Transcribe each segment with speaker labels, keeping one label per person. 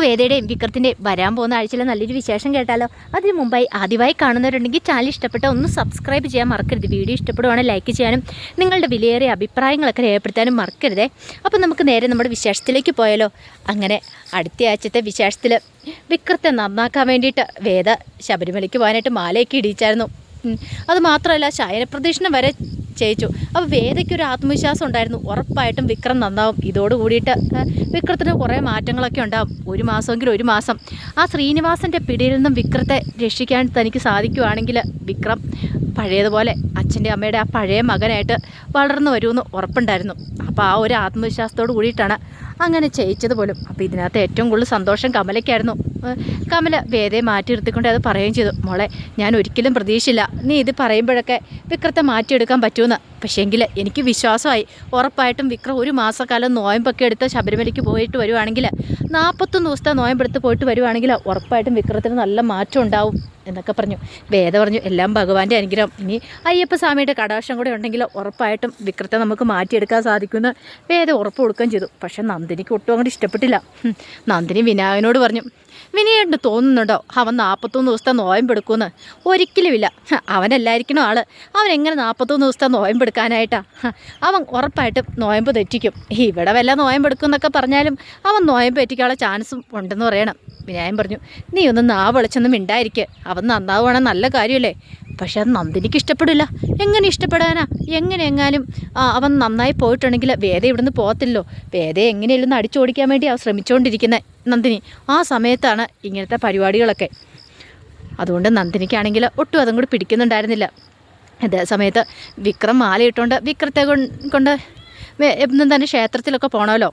Speaker 1: നമുക്ക് വേദയുടെയും വിക്രത്തിന്റെയും വരാൻ പോകുന്ന ആഴ്ചയിലെ നല്ലൊരു വിശേഷം കേട്ടാലോ? അതിന് മുമ്പായി ആദ്യമായി കാണുന്നവരുണ്ടെങ്കിൽ ചാനൽ ഇഷ്ടപ്പെട്ട ഒന്ന് സബ്സ്ക്രൈബ് ചെയ്യാൻ മറക്കരുത്. വീഡിയോ ഇഷ്ടപ്പെടുവാണെങ്കിൽ ലൈക്ക് ചെയ്യാനും നിങ്ങളുടെ വിലയേറിയ അഭിപ്രായങ്ങളൊക്കെ രേഖപ്പെടുത്താനും മറക്കരുതേ. അപ്പോൾ നമുക്ക് നേരെ നമ്മുടെ വിശേഷത്തിലേക്ക് പോയാലോ? അങ്ങനെ അടുത്ത ആഴ്ചത്തെ വിശേഷത്തിൽ വിക്രത്തെ നന്നാക്കാൻ വേണ്ടിയിട്ട് വേദ ശബരിമലയ്ക്ക് പോകാനായിട്ട് മാലയൊക്കെ ഇടിയിച്ചായിരുന്നു. അതുമാത്രമല്ല അത് മാത്രമല്ല ശയനപ്രദക്ഷിണം വരെ ചെയ്യിച്ചു അപ്പോൾ വേദയ്ക്ക് ഒരു ആത്മവിശ്വാസം ഉണ്ടായിരുന്നു. ഉറപ്പായിട്ടും വിക്രം നന്നാവും. ഇതോട് കൂടിയിട്ട് വിക്രത്തിന് കുറേ മാറ്റങ്ങളൊക്കെ ഉണ്ടാവും. ഒരു മാസമെങ്കിലും ഒരു മാസം. ആ ശ്രീനിവാസന്റെ പിടിയിൽ നിന്നും വിക്രത്തെ രക്ഷിക്കാൻ തനിക്ക് സാധിക്കുവാണെങ്കിൽ വിക്രം പഴയതുപോലെ അച്ഛന്റെ അമ്മയുടെ ആ പഴയ മകനായിട്ട് വളർന്നു വരുമെന്ന് ഉറപ്പുണ്ടായിരുന്നു. അപ്പോൾ ആ ഒരു ആത്മവിശ്വാസത്തോട് കൂടിയിട്ടാണ് അങ്ങനെ ചെയ്യിച്ചത് പോലും. അപ്പോൾ ഇതിനകത്ത് ഏറ്റവും കൂടുതൽ സന്തോഷം കമലയ്ക്കായിരുന്നു. കമല വേദയെ മാറ്റി നിർത്തിക്കൊണ്ട് അത് പറയുകയും ചെയ്തു. മോളെ ഞാൻ ഒരിക്കലും പ്രതീക്ഷയില്ല നീ ഇത് പറയുമ്പോഴൊക്കെ വിക്രത്തെ മാറ്റിയെടുക്കാൻ പറ്റുമെന്ന് പക്ഷേങ്കിൽ എനിക്ക് വിശ്വാസമായി. ഉറപ്പായിട്ടും വിക്രം ഒരു മാസക്കാലം നോയമ്പൊക്കെ എടുത്ത് ശബരിമലയ്ക്ക് പോയിട്ട് വരുവാണെങ്കിൽ നാൽപ്പത്തൊന്ന് ദിവസത്തെ നോയമ്പെടുത്ത് പോയിട്ട് വരുവാണെങ്കിൽ ഉറപ്പായിട്ടും വിക്രത്തിന് നല്ല മാറ്റം ഉണ്ടാവും എന്നൊക്കെ പറഞ്ഞു. വേദ പറഞ്ഞു എല്ലാം ഭഗവാന്റെ അനുഗ്രഹം. ഇനി അയ്യപ്പ സ്വാമിയുടെ കടാക്ഷം കൂടെ ഉണ്ടെങ്കിൽ ഉറപ്പായിട്ടും വിക്രത്തെ നമുക്ക് മാറ്റിയെടുക്കാൻ സാധിക്കുമെന്ന് വേദ ഉറപ്പ് കൊടുക്കുകയും ചെയ്തു. പക്ഷേ നന്ദിനിക്ക് ഒട്ടും അങ്ങോട്ട് ഇഷ്ടപ്പെട്ടില്ല. നന്ദിനി വിനായകനോട് പറഞ്ഞു വിനയേട്ടന് തോന്നുന്നുണ്ടോ? അവൻ നാൽപ്പത്തൊന്ന് ദിവസത്തെ നോയമ്പെടുക്കുമെന്ന് ഒരിക്കലുമില്ല. അവനല്ലായിരിക്കണം ആൾ? അവൻ എങ്ങനെ നാൽപ്പത്തൊന്ന് ദിവസത്തെ നോയമ്പെടുക്കാനായിട്ടാ അവൻ ഉറപ്പായിട്ടും നോയമ്പ് തെറ്റിക്കും. ഇവിടെ വല്ല നോയമ്പെടുക്കുമെന്നൊക്കെ പറഞ്ഞാലും അവൻ നോയമ്പ് തെറ്റിക്കാനുള്ള ചാൻസും ഉണ്ടെന്ന് പറയണം. വിനായൻ പറഞ്ഞു നീ ഒന്ന് നാവ് വിളിച്ചൊന്നും മിണ്ടായിരിക്കെ. അവൻ നന്നാവുകയാണെങ്കിൽ നല്ല കാര്യമല്ലേ? പക്ഷെ അത് നന്ദിനിക്ക് ഇഷ്ടപ്പെടില്ല. എങ്ങനെ ഇഷ്ടപ്പെടാനാ? എങ്ങനെ എങ്ങാനും? അവൻ നന്നായി പോയിട്ടുണ്ടെങ്കിൽ വേദ ഇവിടുന്ന് പോകത്തില്ലോ വേദ എങ്ങനെയല്ലെന്ന് അടിച്ചോടിക്കാൻ വേണ്ടി അവൻ ശ്രമിച്ചുകൊണ്ടിരിക്കുന്നത് നന്ദിനി. ആ സമയത്താണ് ഇങ്ങനത്തെ പരിപാടികളൊക്കെ. അതുകൊണ്ട് നന്ദിനിക്കാണെങ്കിൽ ഒട്ടും അതും കൂടി പിടിക്കുന്നുണ്ടായിരുന്നില്ല. അതേ സമയത്ത് വിക്രം മാലയിട്ടുകൊണ്ട് വിക്രത്തെ കൊണ്ട് എന്നും തന്നെ ക്ഷേത്രത്തിലൊക്കെ പോകണമല്ലോ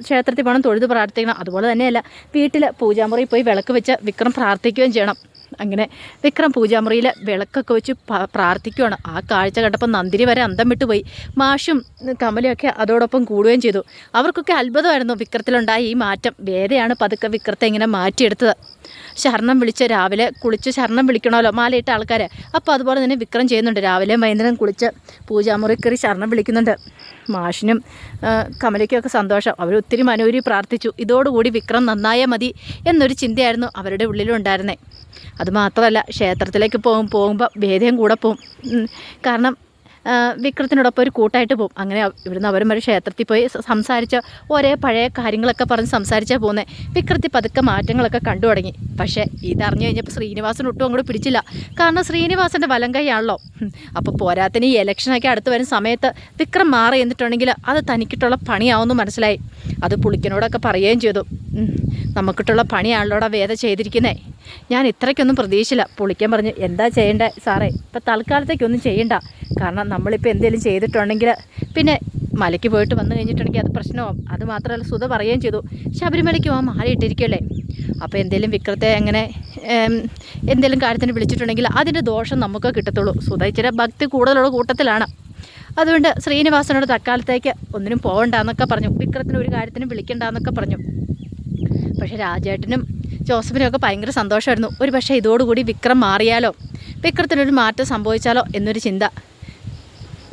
Speaker 1: ക്ഷേത്രത്തിൽ പോകണം തൊഴുത് പ്രാർത്ഥിക്കണം അതുപോലെ തന്നെയല്ല വീട്ടിൽ പൂജാമുറിയിൽ പോയി വിളക്ക് വെച്ച് വിക്രം പ്രാർത്ഥിക്കുകയും ചെയ്യണം. അങ്ങനെ വിക്രം പൂജാമുറിയിൽ വിളക്കൊക്കെ വെച്ച് പ്രാർത്ഥിക്കുവാണ്. ആ കാഴ്ച കണ്ടപ്പോൾ നന്ദിനി വരെ അന്തം വിട്ടുപോയി. മാഷും കമലയൊക്കെ അതോടൊപ്പം കൂടുകയും ചെയ്തു. അവർക്കൊക്കെ അത്ഭുതമായിരുന്നു വിക്രത്തിലുണ്ടായ ഈ മാറ്റം. വേദയാണ് പതുക്കെ വിക്രത്തെ ഇങ്ങനെ മാറ്റിയെടുത്തത്. ശരണം വിളിച്ച് രാവിലെ കുളിച്ച് ശരണം വിളിക്കണമല്ലോ മാലയിട്ട ആൾക്കാരെ. അപ്പോൾ അതുപോലെ തന്നെ വിക്രം ചെയ്യുന്നുണ്ട്. രാവിലെ വൈകുന്നേരം കുളിച്ച് പൂജാമുറി കയറി ശരണം വിളിക്കുന്നുണ്ട്. മാഷിനും കമലയ്ക്കൊക്കെ സന്തോഷം. അവർ ഒത്തിരി മനോരി പ്രാർത്ഥിച്ചു. ഇതോടുകൂടി വിക്രം നന്നായാൽ മതി എന്നൊരു ചിന്തയായിരുന്നു അവരുടെ ഉള്ളിലുണ്ടായിരുന്നേ. അതുമാത്രമല്ല ക്ഷേത്രത്തിലേക്ക് പോകും പോകുമ്പോൾ ഭേദയും കൂടെ പോകും കാരണം വിക്രത്തിനോടൊപ്പം ഒരു കൂട്ടായിട്ട് പോകും അങ്ങനെ ഇവിടുന്ന് അവരും ഒരു ക്ഷേത്രത്തിൽ പോയി സംസാരിച്ച ഒരേ പഴയ കാര്യങ്ങളൊക്കെ പറഞ്ഞ് സംസാരിച്ചാൽ പോകുന്നത് വിക്രത്തി പതുക്കെ മാറ്റങ്ങളൊക്കെ കണ്ടു തുടങ്ങി. പക്ഷേ ഇതറിഞ്ഞു കഴിഞ്ഞപ്പോൾ ശ്രീനിവാസൻ ഒട്ടും അങ്ങോട്ട് പിടിച്ചില്ല. കാരണം ശ്രീനിവാസന്റെ വലം കൈയാണല്ലോ അപ്പോൾ പോരാത്തിന് ഈ ഇലക്ഷനൊക്കെ അടുത്ത് വരുന്ന സമയത്ത് വിക്രം മാറി എന്നിട്ടുണ്ടെങ്കിൽ അത് തനിക്കിട്ടുള്ള പണിയാവുമെന്ന് മനസ്സിലായി. അത് പുളിക്കനോടൊക്കെ പറയുകയും ചെയ്തു. നമുക്കിട്ടുള്ള പണിയാണല്ലോടാ വേദ ചെയ്തിരിക്കുന്നേ. ഞാൻ ഇത്രയ്ക്കൊന്നും പ്രതീക്ഷയില്ല പൊളിക്കാൻ പറഞ്ഞു എന്താ ചെയ്യണ്ടേ സാറേ? ഇപ്പം തൽക്കാലത്തേക്കൊന്നും ചെയ്യണ്ട. കാരണം നമ്മളിപ്പോൾ എന്തെങ്കിലും ചെയ്തിട്ടുണ്ടെങ്കിൽ പിന്നെ മലയ്ക്ക് പോയിട്ട് വന്നു കഴിഞ്ഞിട്ടുണ്ടെങ്കിൽ അത് പ്രശ്നമാവും അത് മാത്രമല്ല സുധ പറയുകയും ചെയ്തു. ശബരിമലയ്ക്ക് പോകാൻ മാല അപ്പോൾ എന്തെങ്കിലും വിക്രത്തെ അങ്ങനെ എന്തെങ്കിലും കാര്യത്തിന് വിളിച്ചിട്ടുണ്ടെങ്കിൽ അതിന്റെ ദോഷം നമുക്ക് കിട്ടത്തുള്ളൂ. സുധ ഇച്ചിരി ഭക്തി കൂടുതലുള്ള കൂട്ടത്തിലാണ്. അതുകൊണ്ട് ശ്രീനിവാസനോട് തൽക്കാലത്തേക്ക് ഒന്നിനും പോകണ്ടെന്നൊക്കെ പറഞ്ഞു. വിക്രത്തിന് ഒരു കാര്യത്തിനും വിളിക്കണ്ടെന്നൊക്കെ പറഞ്ഞു. പക്ഷേ രാജേട്ടനും ജോസഫിനും ഒക്കെ ഭയങ്കര സന്തോഷമായിരുന്നു. ഒരു പക്ഷേ ഇതോടുകൂടി വിക്രം മാറിയാലോ? വിക്രത്തിനൊരു മാറ്റം സംഭവിച്ചാലോ എന്നൊരു ചിന്ത.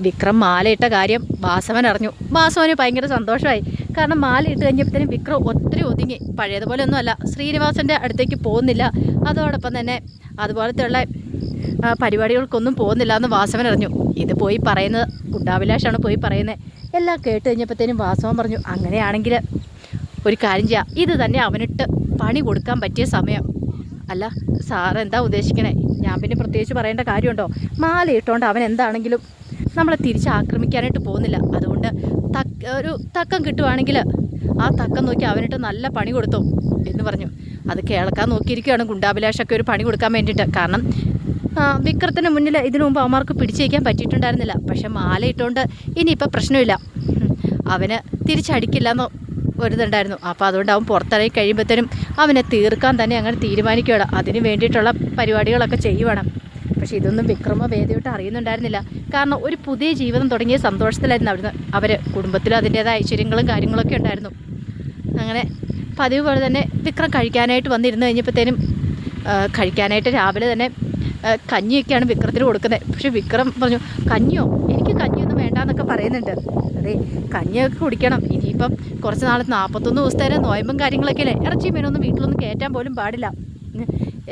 Speaker 1: വിക്രം മാലയിട്ട കാര്യം വാസവൻ അറിഞ്ഞു. വാസവന് ഭയങ്കര സന്തോഷമായി. കാരണം മാല ഇട്ട് കഴിഞ്ഞപ്പോഴത്തേനും വിക്രം ഒത്തിരി ഒതുങ്ങി. പഴയതുപോലെ ഒന്നുമല്ല ശ്രീനിവാസന്റെ അടുത്തേക്ക് പോകുന്നില്ല. അതോടൊപ്പം തന്നെ അതുപോലത്തെയുള്ള പരിപാടികൾക്കൊന്നും പോകുന്നില്ല എന്ന് വാസവൻ അറിഞ്ഞു. ഇത് പോയി പറയുന്നത് ഗുണ്ടാഭിലാഷാണ് പോയി പറയുന്നത് എല്ലാം കേട്ട് കഴിഞ്ഞപ്പോഴത്തേനും വാസവൻ പറഞ്ഞു അങ്ങനെയാണെങ്കിൽ ഒരു കാര്യം ചെയ്യാം. ഇത് തന്നെ അവനിട്ട് പണി കൊടുക്കാൻ പറ്റിയ സമയം. അല്ല സാറെന്താ ഉദ്ദേശിക്കണേ? ഞാൻ പിന്നെ പ്രത്യേകിച്ച് പറയേണ്ട കാര്യമുണ്ടോ? മാല ഇട്ടുകൊണ്ട് അവൻ എന്താണെങ്കിലും നമ്മളെ തിരിച്ച് ആക്രമിക്കാനായിട്ട് പോകുന്നില്ല. അതുകൊണ്ട് തക്ക ഒരു തക്കം കിട്ടുവാണെങ്കിൽ ആ തക്കം നോക്കി അവനിട്ട് നല്ല പണി കൊടുത്തു എന്ന് പറഞ്ഞു. അത് കേൾക്കാൻ നോക്കിയിരിക്കുകയാണ് ഗുണ്ടാഭിലാഷൊക്കെ ഒരു പണി കൊടുക്കാൻ വേണ്ടിയിട്ട്. കാരണം വിക്രത്തിന് മുന്നിൽ ഇതിനു മുമ്പ് അവന്മാർക്ക് പിടിച്ചു വയ്ക്കാൻ പറ്റിയിട്ടുണ്ടായിരുന്നില്ല. പക്ഷെ മാല ഇട്ടുകൊണ്ട് ഇനിയിപ്പോൾ പ്രശ്നമില്ല. അവന് തിരിച്ചടിക്കില്ലെന്നോ ഒരിതുണ്ടായിരുന്നു. അപ്പോൾ അതുകൊണ്ട് അവൻ പുറത്തിറങ്ങി കഴിയുമ്പോഴത്തേനും അവനെ തീർക്കാൻ തന്നെ അങ്ങനെ തീരുമാനിക്കുകയാണ്. അതിന് വേണ്ടിയിട്ടുള്ള പരിപാടികളൊക്കെ ചെയ്യുവാണ്. പക്ഷേ ഇതൊന്നും വിക്രമ വേദിയോട്ട് അറിയുന്നുണ്ടായിരുന്നില്ല. കാരണം ഒരു പുതിയ ജീവിതം തുടങ്ങിയ സന്തോഷത്തിലായിരുന്നു അവിടുന്ന്. അവർ കുടുംബത്തിലും അതിന്റേതായ ഐശ്വര്യങ്ങളും കാര്യങ്ങളൊക്കെ ഉണ്ടായിരുന്നു. അങ്ങനെ പതിവ് പോലെ തന്നെ വിക്രം കഴിക്കാനായിട്ട് വന്നിരുന്നു കഴിഞ്ഞപ്പോഴത്തേനും കഴിക്കാനായിട്ട് രാവിലെ തന്നെ കഞ്ഞിയൊക്കെയാണ് വിക്രത്തിന് കൊടുക്കുന്നത്. പക്ഷെ വിക്രം പറഞ്ഞു കഞ്ഞിയോ? എനിക്ക് കഞ്ഞിയൊന്നും വേണ്ട എന്നൊക്കെ പറയുന്നുണ്ട്. അതെ കഞ്ഞിയൊക്കെ കുടിക്കണം. ഇനിയിപ്പം കുറച്ച് നാളെ നാൽപ്പത്തൊന്ന് ദിവസത്തേരെ നോയമ്പും കാര്യങ്ങളൊക്കെ അല്ലേ? ഇറച്ചി മീനൊന്നും വീട്ടിലൊന്നും കയറ്റാൻ പോലും പാടില്ല.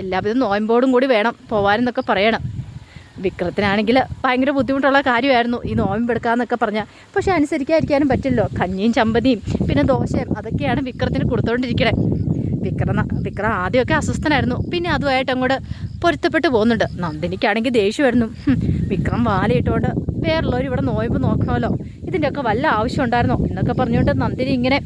Speaker 1: എല്ലാവിധം നോയമ്പോടും കൂടി വേണം പോവാനെന്നൊക്കെ പറയണം. വിക്രത്തിനാണെങ്കിൽ ഭയങ്കര ബുദ്ധിമുട്ടുള്ള കാര്യമായിരുന്നു ഈ നോയമ്പെടുക്കാന്നൊക്കെ പറഞ്ഞാൽ പക്ഷെ അനുസരിക്കാതിരിക്കാനും പറ്റില്ലല്ലോ. കഞ്ഞിയും ചമ്പതിയും പിന്നെ ദോശയും അതൊക്കെയാണ് വിക്രത്തിന് കൊടുത്തുകൊണ്ടിരിക്കണേ വിക്രം വിക്രം ആദ്യമൊക്കെ അസ്വസ്ഥനായിരുന്നു. പിന്നെ അതുമായിട്ട് അങ്ങോട്ട് പൊരുത്തപ്പെട്ട് പോകുന്നുണ്ട്. നന്ദിനിക്കാണെങ്കിൽ ദേഷ്യമായിരുന്നു. വിക്രം വാലയിട്ടുകൊണ്ട് വേറുള്ളവർ ഇവിടെ നോയമ്പ് നോക്കണമല്ലോ. ഇതിന്റെയൊക്കെ വല്ല ആവശ്യം ഉണ്ടായിരുന്നോ എന്നൊക്കെ പറഞ്ഞുകൊണ്ട് നന്ദിനി ഇങ്ങനെ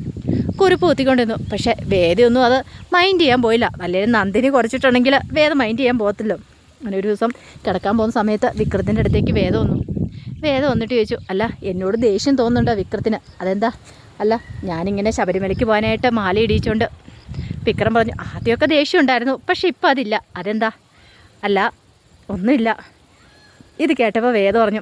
Speaker 1: കുറിപ്പ് കുത്തിക്കൊണ്ടിരുന്നു. പക്ഷേ വേദയൊന്നും അത് മൈൻഡ് ചെയ്യാൻ പോയില്ല. അല്ലെങ്കിൽ നന്ദിനി കുറച്ചിട്ടുണ്ടെങ്കിൽ വേദം മൈൻഡ് ചെയ്യാൻ പോകത്തില്ലോ. അങ്ങനെ ഒരു ദിവസം കിടക്കാൻ പോകുന്ന സമയത്ത് വിക്രത്തിന്റെ അടുത്തേക്ക് വേദം വന്നു. വേദം വന്നിട്ട് ചോദിച്ചു അല്ല എന്നോട് ദേഷ്യം തോന്നുന്നുണ്ടോ വിക്രത്തിന്? അതെന്താ? അല്ല ഞാനിങ്ങനെ ശബരിമലയ്ക്ക് പോകാനായിട്ട് മാല ഇടിയിച്ചുകൊണ്ട് വിക്രം പറഞ്ഞു ആദ്യമൊക്കെ ദേഷ്യം ഉണ്ടായിരുന്നു പക്ഷെ ഇപ്പം അതില്ല. അതെന്താ? അല്ല ഒന്നുമില്ല. ഇത് കേട്ടപ്പോൾ വേദം പറഞ്ഞു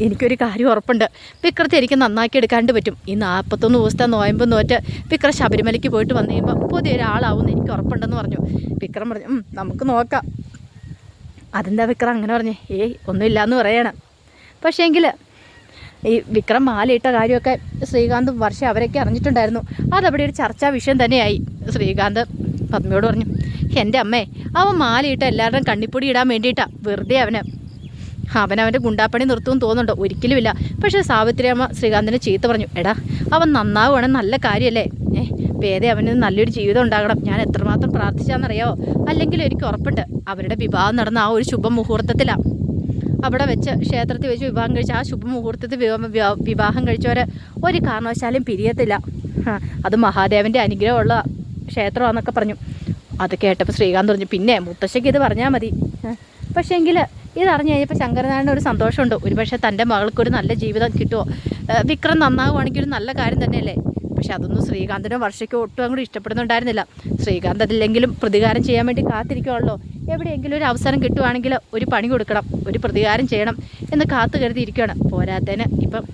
Speaker 1: എനിക്കൊരു കാര്യം ഉറപ്പുണ്ട്. വിക്രത്തെ എനിക്ക് നന്നാക്കി എടുക്കാണ്ട് പറ്റും. ഈ നാൽപ്പത്തൊന്ന് ദിവസത്തെ നോയമ്പ് നോറ്റ് വിക്രം ശബരിമലയ്ക്ക് പോയിട്ട് വന്നു കഴിയുമ്പോൾ പുതിയൊരാളാവും എനിക്ക് ഉറപ്പുണ്ടെന്ന് പറഞ്ഞു. വിക്രം പറഞ്ഞു "ഉം, നമുക്ക് നോക്കാം. അതെന്താ വിക്രം അങ്ങനെ പറഞ്ഞു? ഏയ് ഒന്നുമില്ല എന്ന് പറയണം. പക്ഷേങ്കിൽ ഈ വിക്രം മാലയിട്ട കാര്യമൊക്കെ ശ്രീകാന്തും വർഷ അവരൊക്കെ അറിഞ്ഞിട്ടുണ്ടായിരുന്നു. അതവിടെ ഒരു ചർച്ചാ വിഷയം തന്നെയായി. ശ്രീകാന്ത് പത്മിയോട് പറഞ്ഞു എന്റെ അമ്മേ അവൻ മാലയിട്ട എല്ലാവരുടെയും കണ്ണിപ്പൊടി ഇടാൻ വേണ്ടിയിട്ടാണ് വെറുതെ അവന് അവൻ അവന്റെ ഗുണ്ടാപ്പണി നിർത്തുമെന്ന് തോന്നുന്നുണ്ടോ? ഒരിക്കലുമില്ല. പക്ഷേ സാവിത്രിയമ്മ ശ്രീകാന്തിനെ ചീത്ത പറഞ്ഞു. എടാ അവൻ നന്നാവുകയാണെങ്കിൽ നല്ല കാര്യമല്ലേ? ഏഹ് പേരെ അവന് നല്ലൊരു ജീവിതം ഉണ്ടാകണം. ഞാൻ എത്രമാത്രം പ്രാർത്ഥിച്ചാന്നറിയാവോ? അല്ലെങ്കിൽ എനിക്ക് ഉറപ്പുണ്ട്. അവരുടെ വിവാഹം നടന്ന ആ ഒരു ശുഭമുഹൂർത്തത്തിലാണ് അവിടെ വെച്ച് ക്ഷേത്രത്തിൽ വെച്ച് വിവാഹം കഴിച്ച ആ ശുഭമുഹൂർത്തത്തിൽ വിവാഹം കഴിച്ചവരെ ഒരു കാരണവശാലും പിരിയത്തില്ല. അത് മഹാദേവന്റെ അനുഗ്രഹമുള്ള ക്ഷേത്രമാണെന്നൊക്കെ പറഞ്ഞു. അത് കേട്ടപ്പോൾ ശ്രീകാന്ത് പറഞ്ഞു പിന്നെ മുത്തശ്ശിക്ക് ഇത് പറഞ്ഞാൽ മതി. പക്ഷേ എങ്കിൽ ഇത് അറിഞ്ഞു കഴിഞ്ഞപ്പോൾ ശങ്കരനാരായണ ഒരു സന്തോഷമുണ്ട്. ഒരുപക്ഷെ തന്റെ മകൾക്കൊരു നല്ല ജീവിതം കിട്ടുമോ? വിക്രം നന്നാവുകയാണെങ്കിൽ ഒരു നല്ല കാര്യം തന്നെയല്ലേ? പക്ഷെ അതൊന്നും ശ്രീകാന്തിനോ വർഷയ്ക്കോ ഒട്ടും അങ്ങോട്ട് ഇഷ്ടപ്പെടുന്നുണ്ടായിരുന്നില്ല. ശ്രീകാന്ത് അതില്ലെങ്കിലും പ്രതികാരം ചെയ്യാൻ വേണ്ടി കാത്തിരിക്കുവാണല്ലോ. എവിടെയെങ്കിലും ഒരു അവസരം കിട്ടുവാണെങ്കിൽ ഒരു പണി കൊടുക്കണം ഒരു പ്രതികാരം ചെയ്യണം എന്ന് കാത്തു കരുതിയിരിക്കുകയാണ് പോരാത്തതിന് ഇപ്പം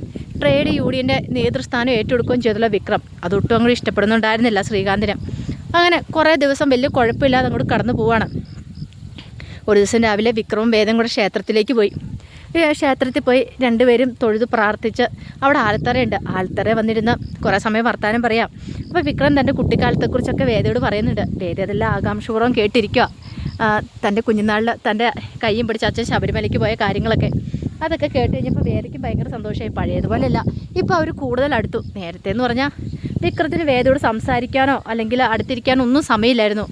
Speaker 1: ട്രേഡ് യൂണിയന്റെ നേതൃസ്ഥാനം ഏറ്റെടുക്കുകയും ചെയ്തുള്ള വിക്രം അതൊട്ടും അങ്ങോട്ട് ഇഷ്ടപ്പെടുന്നുണ്ടായിരുന്നില്ല ശ്രീകാന്തിന്. അങ്ങനെ കുറേ ദിവസം വലിയ കുഴപ്പമില്ലാതെ അങ്ങോട്ട് കടന്നു പോവാണ് ഒരു ദിവസം രാവിലെ വിക്രമം വേദം കൂടെ ക്ഷേത്രത്തിലേക്ക് പോയി. ക്ഷേത്രത്തിൽ പോയി രണ്ടുപേരും തൊഴുത് പ്രാർത്ഥിച്ച് അവിടെ ആൽത്തറയുണ്ട് ആൽത്തറ വന്നിരുന്ന കുറേ സമയം വർത്താനം പറയാം. അപ്പോൾ വിക്രം തന്റെ കുട്ടിക്കാലത്തെക്കുറിച്ചൊക്കെ വേദയോട് പറയുന്നുണ്ട്. വേദ അതെല്ലാം ആകാംക്ഷപൂർവം കേട്ടിരിക്കുക തന്റെ കുഞ്ഞുനാളിൽ തന്റെ കയ്യും പിടിച്ച് അച്ഛൻ ശബരിമലയ്ക്ക് പോയ കാര്യങ്ങളൊക്കെ അതൊക്കെ കേട്ട് കഴിഞ്ഞപ്പോൾ വേദയ്ക്ക് ഭയങ്കര സന്തോഷമായി പഴയതുപോലെയല്ല ഇപ്പോൾ അവർ കൂടുതൽ അടുത്തു. നേരത്തെ എന്ന് പറഞ്ഞാൽ വിക്രത്തിന് വേദയോട് സംസാരിക്കാനോ അല്ലെങ്കിൽ അടുത്തിരിക്കാനോ ഒന്നും സമയമില്ലായിരുന്നു.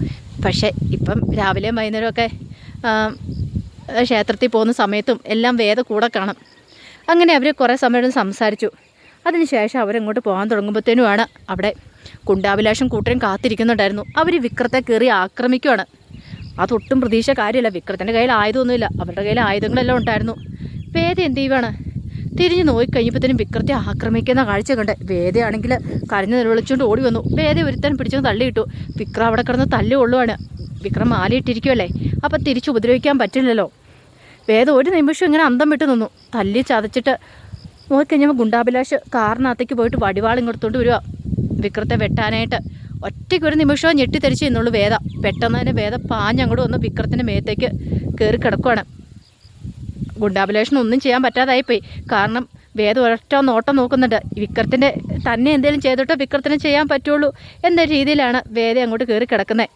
Speaker 1: പക്ഷേ ഇപ്പം രാവിലെയും വൈകുന്നേരമൊക്കെ ക്ഷേത്രത്തിൽ പോകുന്ന സമയത്തും എല്ലാം വേദ കൂടെ കാണും. അങ്ങനെ അവർ കുറേ സമയം സംസാരിച്ചു. അതിനുശേഷം അവരങ്ങോട്ട് പോകാൻ തുടങ്ങുമ്പോഴത്തേനുമാണ് അവിടെ കുണ്ടാഭിലാഷം കൂട്ടരും കാത്തിരിക്കുന്നുണ്ടായിരുന്നു. അവർ വിക്രത്തെ കയറി ആക്രമിക്കുകയാണ് അതൊട്ടും പ്രതീക്ഷ കാര്യമില്ല. വിക്രത്തിന്റെ കയ്യിൽ ആയുധമൊന്നുമില്ല. അവരുടെ കയ്യിൽ ആയുധങ്ങളെല്ലാം ഉണ്ടായിരുന്നു. വേദ എന്ത് ചെയ്യുവാണ്? തിരിഞ്ഞ് നോക്കിക്കഴിഞ്ഞപ്പോഴത്തേനും വിക്രത്തെ ആക്രമിക്കുന്ന കാഴ്ച കണ്ട് വേദയാണെങ്കിൽ കരഞ്ഞു നിലവിളിച്ചുകൊണ്ട് ഓടി വന്നു. വേദ ഒരുത്തൻ പിടിച്ചു തള്ളിയിട്ടു. വിക്രം അവിടെ കിടന്ന് തല്ലി കൊള്ളുവാണ് വിക്രം മാലയിട്ടിരിക്കുമല്ലേ അപ്പം തിരിച്ച് ഉപദ്രവിക്കാൻ പറ്റില്ലല്ലോ. വേദം ഒരു നിമിഷം ഇങ്ങനെ അന്തം വിട്ട് നിന്നു. തല്ലി ചതച്ചിട്ട് നോക്കിക്കഴിഞ്ഞപ്പോൾ ഗുണ്ടാഭിലാഷ് കാറിനകത്തേക്ക് പോയിട്ട് വടിവാളും കൊടുത്തോണ്ട് വരിക. വിക്രത്തെ വെട്ടാനായിട്ട് ഒറ്റയ്ക്ക് ഒരു നിമിഷം ഞെട്ടിത്തെരിച്ച് നിന്നുള്ളൂ വേദ. പെട്ടെന്ന് തന്നെ വേദ പാഞ്ഞങ്ങോട്ട് വന്ന് വിക്രത്തിന്റെ മേത്തേക്ക് കയറി കിടക്കുവാണ്. ഗുണ്ടാഭിലാഷിന് ഒന്നും ചെയ്യാൻ പറ്റാതായിപ്പോയി. കാരണം വേദ ഒരൊറ്റ നോട്ടം നോക്കുന്നുണ്ട്. വിക്രത്തിന്റെ തന്നെ എന്തെങ്കിലും ചെയ്തിട്ടോ വിക്രത്തിന് ചെയ്യാൻ പറ്റുള്ളൂ എന്ന രീതിയിലാണ് വേദ അങ്ങോട്ട് കയറി കിടക്കുന്നത്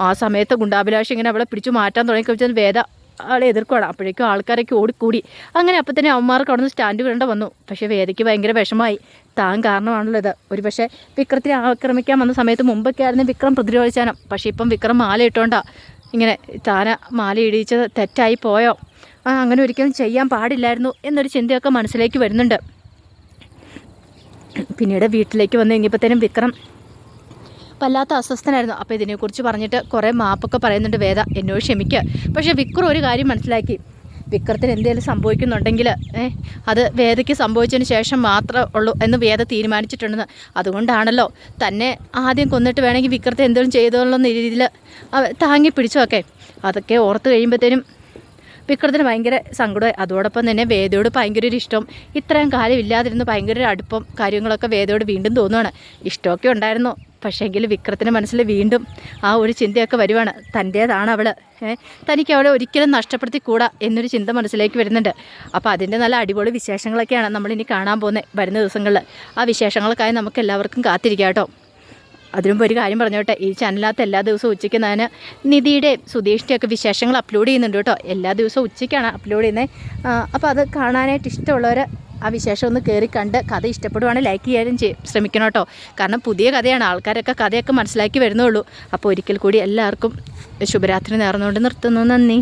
Speaker 1: ആ സമയത്ത് ഗുണ്ടാഭിലാഷ് ഇങ്ങനെ അവളെ പിടിച്ചു മാറ്റാൻ തുടങ്ങി കഴിച്ചാൽ വേദ ആളെ എതിർക്കുകയാണ് അപ്പോഴേക്കും ആൾക്കാരൊക്കെ ഓടിക്കൂടി. അങ്ങനെ അപ്പം തന്നെ അവന്മാർക്ക് അവിടെ നിന്ന് സ്റ്റാൻഡ് വിടേണ്ട വന്നു. പക്ഷേ വേദയ്ക്ക് ഭയങ്കര വിഷമമായി. താൻ കാരണമാണല്ലോ ഇത് ഒരു പക്ഷേ വിക്രത്തിനെ ആക്രമിക്കാൻ വന്ന സമയത്ത് മുമ്പൊക്കെ ആയിരുന്നു വിക്രം പ്രതിരോധിച്ചാനും. പക്ഷേ ഇപ്പം വിക്രം മാല ഇട്ടോണ്ടാ. ഇങ്ങനെ താന മാല ഇടിയിച്ചത് തെറ്റായി പോയോ? ആ അങ്ങനെ ഒരിക്കലും ചെയ്യാൻ പാടില്ലായിരുന്നു എന്നൊരു ചിന്തയൊക്കെ മനസ്സിലേക്ക് വരുന്നുണ്ട്. പിന്നീട് വീട്ടിലേക്ക് വന്ന് കഴിഞ്ഞപ്പോഴത്തേനും വിക്രം വല്ലാത്ത അസ്വസ്ഥനായിരുന്നു. അപ്പോൾ ഇതിനെക്കുറിച്ച് പറഞ്ഞിട്ട് കുറേ മാപ്പൊക്കെ പറയുന്നുണ്ട് വേദ. എന്നോട് ക്ഷമിക്കുക പക്ഷേ വിക്രം ഒരു കാര്യം മനസ്സിലാക്കി. വിക്രത്തിന് എന്തെങ്കിലും സംഭവിക്കുന്നുണ്ടെങ്കിൽ അത് വേദയ്ക്ക് സംഭവിച്ചതിന് ശേഷം മാത്രമേ ഉള്ളൂ എന്ന് വേദ തീരുമാനിച്ചിട്ടുണ്ടെന്ന്. അതുകൊണ്ടാണല്ലോ തന്നെ ആദ്യം കൊന്നിട്ട് വേണമെങ്കിൽ വിക്രത്തെ എന്തെങ്കിലും ചെയ്തോളെന്ന രീതിയിൽ താങ്ങി പിടിച്ചൊക്കെ അതൊക്കെ ഓർത്ത് കഴിയുമ്പോഴത്തേനും വിക്രത്തിന് ഭയങ്കര സങ്കടമായി. അതോടൊപ്പം തന്നെ വേദയോട് ഭയങ്കര ഒരു ഇഷ്ടം ഇത്രയും കാലം ഇല്ലാതിരുന്ന് ഭയങ്കര ഒരു അടുപ്പം കാര്യങ്ങളൊക്കെ വേദയോട് വീണ്ടും തോന്നുകയാണ് ഇഷ്ടമൊക്കെ ഉണ്ടായിരുന്നു. പക്ഷേങ്കിൽ വിക്രത്തിന്റെ മനസ്സിൽ വീണ്ടും ആ ഒരു ചിന്തയൊക്കെ വരുവാണ്. തന്റേതാണ് അവൾ തനിക്ക് അവളെ ഒരിക്കലും നഷ്ടപ്പെടുത്തി കൂടാ എന്നൊരു ചിന്ത മനസ്സിലേക്ക് വരുന്നുണ്ട്. അപ്പോൾ അതിന്റെ നല്ല അടിപൊളി വിശേഷങ്ങളൊക്കെയാണ് നമ്മളിനി കാണാൻ പോകുന്നത് വരുന്ന ദിവസങ്ങളിൽ ആ വിശേഷങ്ങൾക്കായി നമുക്ക് എല്ലാവർക്കും കാത്തിരിക്കാം കേട്ടോ. അതിനുമ്പ് ഒരു കാര്യം പറഞ്ഞോട്ടെ. ഈ ചാനലിനകത്ത് എല്ലാ ദിവസവും ഉച്ചയ്ക്ക് ഞാൻ നിധിയുടെയും സുധീഷിന്റെയും ഒക്കെ വിശേഷങ്ങൾ അപ്ലോഡ് ചെയ്യുന്നുണ്ട് കേട്ടോ. എല്ലാ ദിവസവും ഉച്ചയ്ക്കാണ് അപ്ലോഡ് ചെയ്യുന്നത് അപ്പോൾ അത് കാണാനായിട്ട് ഇഷ്ടമുള്ളവർ ആ വിശേഷം ഒന്ന് കയറി കണ്ട് കഥ ഇഷ്ടപ്പെടുവാണെങ്കിൽ ലൈക്ക് ചെയ്യാനും ചെയ്യും ശ്രമിക്കണം കേട്ടോ. കാരണം പുതിയ കഥയാണ് ആൾക്കാരൊക്കെ കഥയൊക്കെ മനസ്സിലാക്കി വരുന്നുള്ളൂ. അപ്പോൾ ഒരിക്കൽ കൂടി എല്ലാവർക്കും ശുഭരാത്രി നേർന്നുകൊണ്ട് നിർത്തുന്നു. നന്ദി.